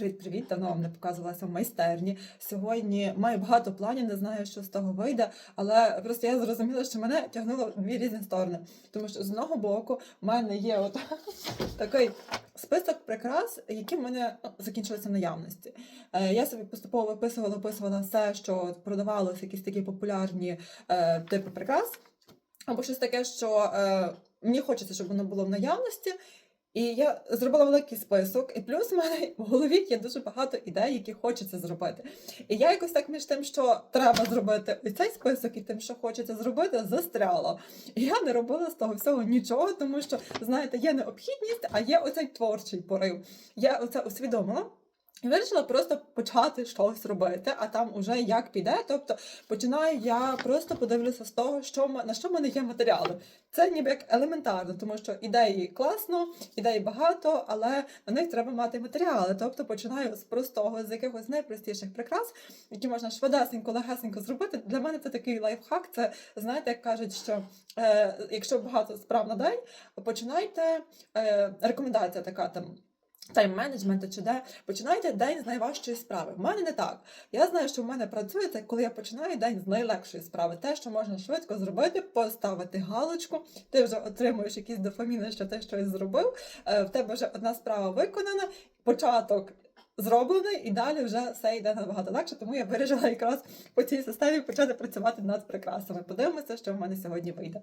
Привіт-привіт! Давно вам не показувалася в майстерні. Сьогодні маю багато планів, не знаю, що з того вийде, але просто я зрозуміла, що мене тягнуло в дві різні сторони. Тому що з одного боку в мене є от такий список прикрас, які в мене ну, закінчилися в наявності. Е, Я собі поступово виписувала, виписувала все, що продавалося, якісь такі популярні е, типи прикрас, або щось таке, що е, мені хочеться, щоб воно було в наявності. І я зробила великий список, і плюс в мене в голові є дуже багато ідей, які хочеться зробити. І я якось так між тим, що треба зробити цей список, і тим, що хочеться зробити, застряла. І я не робила з того всього нічого, тому що, знаєте, є необхідність, а є оцей творчий порив. Я оце усвідомила. І вирішила просто почати щось робити, а там уже як піде. Тобто починаю я просто подивлюся з того, що на що в мене є матеріали. Це ніби як елементарно, тому що ідеї класно, ідей багато, але на них треба мати матеріали. Тобто починаю з простого, з якихось найпростіших прикрас, які можна швидесенько, легесенько зробити. Для мене це такий лайфхак. Це знаєте, як кажуть, що е, якщо багато справ на день, починайте е, рекомендація така там. Тайм-менеджменту чи де починайте день з найважчої справи. В мене не так. Я знаю, що в мене працює це, коли я починаю день з найлегшої справи. Те, що можна швидко зробити, поставити галочку. Ти вже отримуєш якісь дофаміни, що ти щось зробив. е, В тебе вже одна справа виконана, початок зроблений, і далі вже все йде набагато легше. Тому я вирішила якраз по цій системі почати працювати над прикрасами. Подивимося, що в мене сьогодні вийде.